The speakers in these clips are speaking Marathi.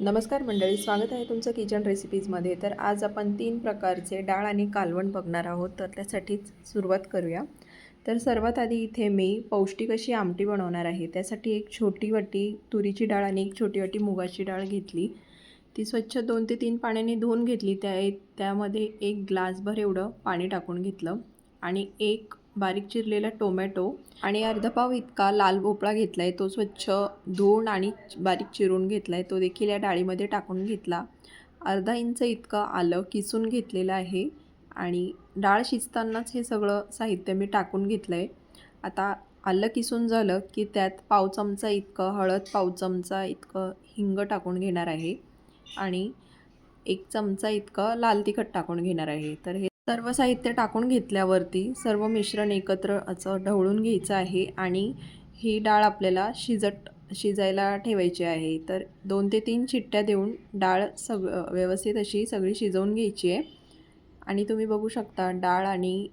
नमस्कार मंडळी स्वागत आहे तुमचं किचन रेसिपीजमध्ये तर आज आपण तीन प्रकारचे डाळ आणि कालवण बघणार आहोत तर त्यासाठीच सुरुवात करूया. तर सर्वात आधी इथे मी पौष्टिक अशी आमटी बनवणार आहे. त्यासाठी एक छोटी वाटी तुरीची डाळ आणि एक छोटी वाटी मुगाची डाळ घेतली. ती स्वच्छ दोन ते तीन पाण्याने धुवून घेतली. त्या त्यामध्ये एक ग्लासभर एवढं पाणी टाकून घेतलं आणि एक बारीक चिरलेला टोमॅटो आणि अर्धा पाव इतका लाल भोपळा घेतला आहे तो स्वच्छ धुवून आणि बारीक चिरून घेतला आहे तो देखील या डाळीमध्ये टाकून घेतला. अर्धा इंच इतकं आलं किसून घेतलेलं आहे आणि डाळ शिजतानाच हे सगळं साहित्य मी टाकून घेतलं आहे आता आलं किसून झालं की त्यात पाव चमचा इतकं हळद पाव चमचा इतकं हिंग टाकून घेणार आहे आणि एक चमचा इतकं लाल तिखट टाकून घेणार आहे. तर हे सर्व साहित्य टाकून घेतल्यावरती सर्व मिश्रण एकत्र असं ढवळून घ्यायचं आहे आणि ही डाळ आपल्याला शिजत शिजायला ठेवायची आहे. तर दोन ते तीन चिट्ट्या देऊन डाळ सग व्यवस्थित अशी सगळी शिजवून घ्यायची आहे. आणि तुम्ही बघू शकता डाळ आणि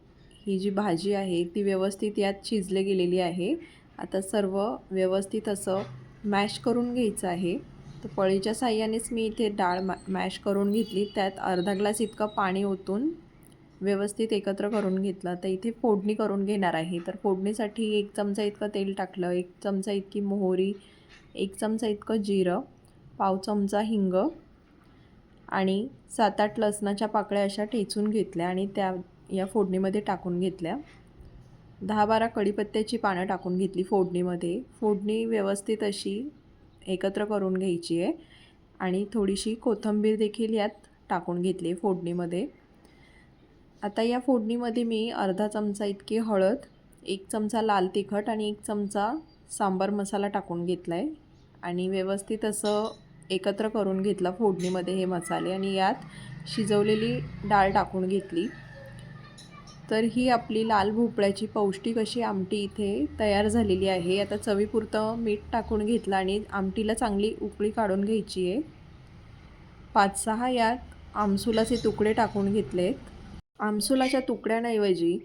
ही जी भाजी आहे ती व्यवस्थित यात शिजले गेलेली आहे. आता सर्व व्यवस्थित असं मॅश करून घ्यायचं आहे. तर पळीच्या साह्यानेच मी इथे डाळ मॅ मॅश करून घेतली. त्यात अर्धा ग्लास इतकं पाणी ओतून व्यवस्थित एकत्र करून घेतलं तर इथे फोडणी करून घेणार आहे. तर फोडणीसाठी एक चमचा इतकं तेल टाकलं एक चमचा इतकी मोहरी एक चमचा इतकं जिरं पाव चमचा हिंग आणि सात आठ लसणाच्या पाकळ्या अशा ठेचून घेतल्या आणि त्या या फोडणीमध्ये टाकून घेतल्या. दहा बारा कढीपत्त्याची पानं टाकून घेतली फोडणीमध्ये. फोडणी व्यवस्थित अशी एकत्र करून घ्यायची आहे आणि थोडीशी कोथिंबीर देखील यात टाकून घेतली फोडणीमध्ये. आता या फोडणीमध्ये मी अर्धा चमचा इतकी हळद एक चमचा लाल तिखट आणि एक चमचा सांबार मसाला टाकून घेतला आहे आणि व्यवस्थित असं एकत्र करून घेतला फोडणीमध्ये हे मसाले आणि यात शिजवलेली डाळ टाकून घेतली. तर ही आपली लाल भोपळ्याची पौष्टिक अशी आमटी इथे तयार झालेली आहे. आता चवीपुरतं मीठ टाकून घेतलं आणि आमटीला चांगली उकळी काढून घ्यायची आहे. पाच सहा यात आमसुलाचे तुकडे टाकून घेतलेत. आमसुलाच्या तुकड्यांऐवजी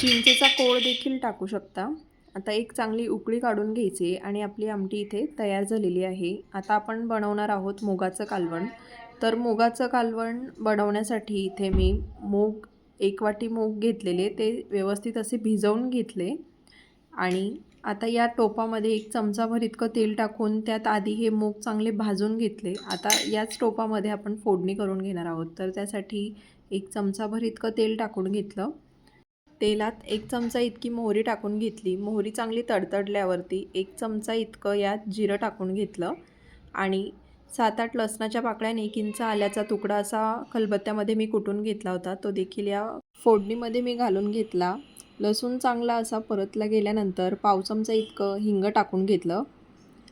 चिंचेचा कोळ देखील टाकू शकता. आता एक चांगली उकळी काढून घ्यायची आणि आपली आमटी इथे तयार झालेली आहे. आता आपण बनवणार आहोत मुगाचं कालवण. तर मुगाचं कालवण बनवण्यासाठी इथे मी मूग एक वाटी मूग घेतलेले. ते व्यवस्थित असे भिजवून घेतले आणि आता या टोपामध्ये एक चमचाभर इतकं तेल टाकून त्यात आधी हे मूग चांगले भाजून घेतले. आता याच टोपामध्ये आपण फोडणी करून घेणार आहोत. तर त्यासाठी एक चमचाभर इतकं तेल टाकून घेतलं. तेलात एक चमचा इतकी मोहरी टाकून घेतली. मोहरी चांगली तडतडल्यावरती एक चमचा इतकं यात जिरं टाकून घेतलं. आणि सात आठ लसणाच्या पाकळ्या एक इंच आल्याचा तुकडा असा खलबत्त्यामध्ये मी कुटून घेतला होता. तो देखील या फोडणीमध्ये मी घालून घेतला. लसूण चांगला असा परतला गेल्यानंतर पाव चमचा इतकं हिंग टाकून घेतलं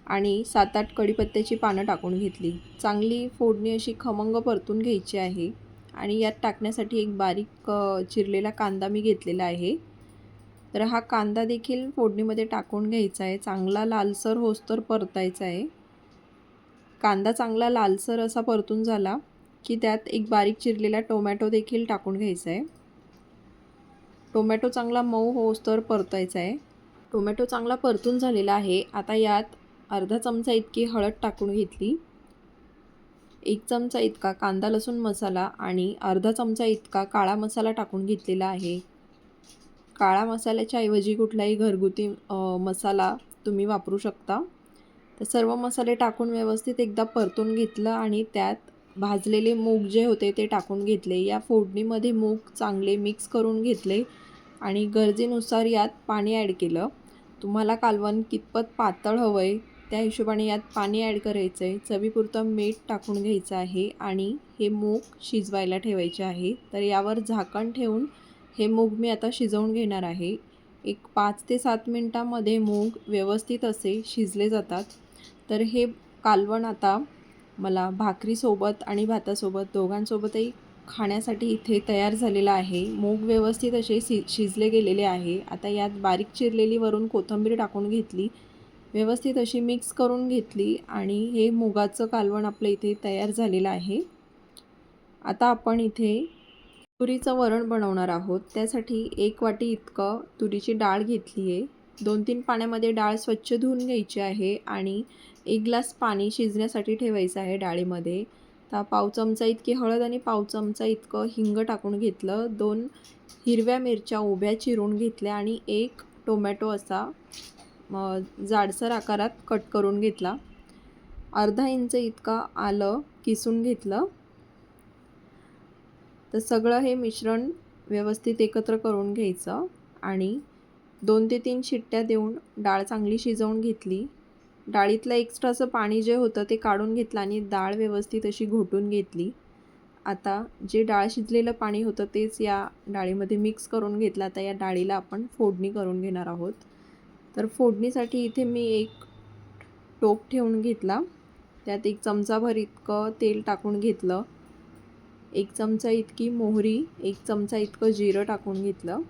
आणि सात आठ कढीपत्त्याची पानं टाकून घेतली. चांगली फोडणी अशी खमंग परतून घ्यायची आहे आणि यात टाकण्यासाठी एक बारीक चिरलेला कांदा मी घेतलेला आहे. तर हा कांदा देखील फोडणीमध्ये टाकून घ्यायचा आहे. चांगला लालसर होस्तर परतायचा आहे. कांदा चांगला लालसर असा परतून झाला की त्यात एक बारीक चिरलेला टोमॅटो देखील टाकून घ्यायचा आहे. टोमॅटो चांगला मऊ होस्तर परतायचा आहे. टोमॅटो चांगला परतून झालेला आहे. आता यात अर्धा चमचा इतकी हळद टाकून घेतली. एक चमचा इतका कांदा लसूण मसाला आणि अर्धा चमचा इतका काळा मसाला टाकून घेतलेला आहे. काळा मसाल्याच्या ऐवजी कुठलाही घरगुती मसाला तुम्ही वापरू शकता. तर सर्व मसाले टाकून व्यवस्थित एकदा परतून घेतलं आणि त्यात भाजलेले मूग जे होते ते टाकून घेतले. या फोडणीमध्ये मूग चांगले मिक्स करून घेतले आणि गरजेनुसार यात पाणी ॲड केलं. तुम्हाला कालवण कितपत पातळ हवं आहे त्या हिशोबाने यात पाणी ॲड करायचं आहे चवीपुरतं मीठ टाकून घ्यायचं आहे आणि हे मूग शिजवायला ठेवायचे आहे. तर यावर झाकण ठेवून हे मूग मी आता शिजवून घेणार आहे. एक पाच ते सात मिनटामध्ये मूग व्यवस्थित असे शिजले जातात. तर हे कालवण आता मला भाकरीसोबत आणि भातासोबत दोघांसोबतही खाण्यासाठी इथे तयार झालेला आहे. मूग व्यवस्थित असे शि शिजले गेलेले आहे. आता यात बारीक चिरलेली वरून कोथिंबीर टाकून घेतली. व्यवस्थित अशी मिक्स करून घेतली आणि हे मुगाचं कालवण आपलं इथे तयार झालेलं आहे. आता आपण इथे तुरीचं वरण बनवणार आहोत. त्यासाठी एक वाटी इतकं तुरीची डाळ घेतली आहे दोन तीन पाण्यामध्ये डाळ स्वच्छ धुवून घ्यायची आहे आणि एक ग्लास पाणी शिजण्यासाठी ठेवायचं आहे डाळीमध्ये. तर पाव चमचा इतकी हळद आणि पाव चमचा इतकं हिंग टाकून घेतलं. दोन हिरव्या मिरच्या उभ्या चिरून घेतल्या आणि एक टोमॅटो असा जाडसर आकारात कट करून घेतला. अर्धा इंच इतका आलं किसून घेतलं. तर सगळं हे मिश्रण व्यवस्थित एकत्र करून घ्यायचं आणि दोन ते तीन शिट्ट्या देऊन डाळ चांगली शिजवून घेतली. डाळीतलं एक्स्ट्राचं पाणी जे होतं ते काढून घेतलं आणि डाळ व्यवस्थित अशी घोटून घेतली. आता जे डाळ शिजलेलं पाणी होतं तेच या डाळीमध्ये मिक्स करून घेतलं. आता या डाळीला आपण फोडणी करून घेणार आहोत. तर फोडणीसाठी इथे मी एक टोप ठेवून घेतला. त्यात एक चमचाभर इतकं तेल टाकून घेतलं. एक चमचा इतकी मोहरी एक चमचा इतकं जिरं टाकून घेतलं.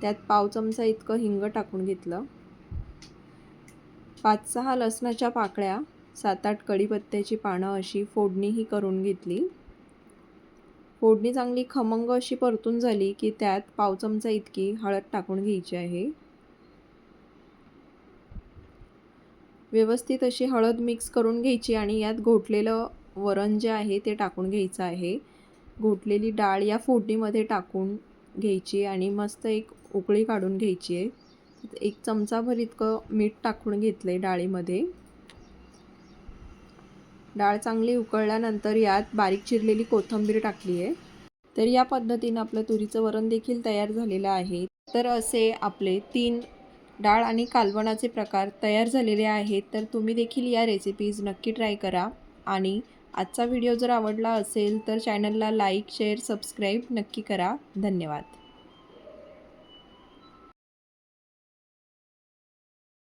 त्यात पाव चमचा इतकं हिंग टाकून घेतलं. पाच सहा लसणाच्या पाकळ्या सात आठ कढीपत्त्याची पानं अशी फोडणीही करून घेतली. फोडणी चांगली खमंग अशी परतून झाली की त्यात पाव चमचा इतकी हळद टाकून घ्यायची आहे. व्यवस्थित अशी हळद मिक्स करून घ्यायची आणि यात घोटलेलं वरण जे आहे ते टाकून घ्यायचं आहे. घोटलेली डाळ या फोडणीमध्ये टाकून घ्यायची आणि मस्त एक उकळी काढून घ्यायची आहे. एक चमचाभर इतकं मीठ टाकून घेतलं आहे डाळीमध्ये. डाळ चांगली उकळल्यानंतर यात बारीक चिरलेली कोथिंबीर टाकली आहे तर या पद्धतीनं आपलं तुरीचं वरण देखील तयार झालेलं आहे. तर असे आपले तीन डाळ आणि कालवणाचे प्रकार तयार झालेले आहेत. तर तुम्ही देखील या रेसिपीज नक्की ट्राय करा. आणि आजचा व्हिडिओ जर आवडला असेल तर चॅनलला लाईक शेअर सबस्क्राईब नक्की करा. धन्यवाद.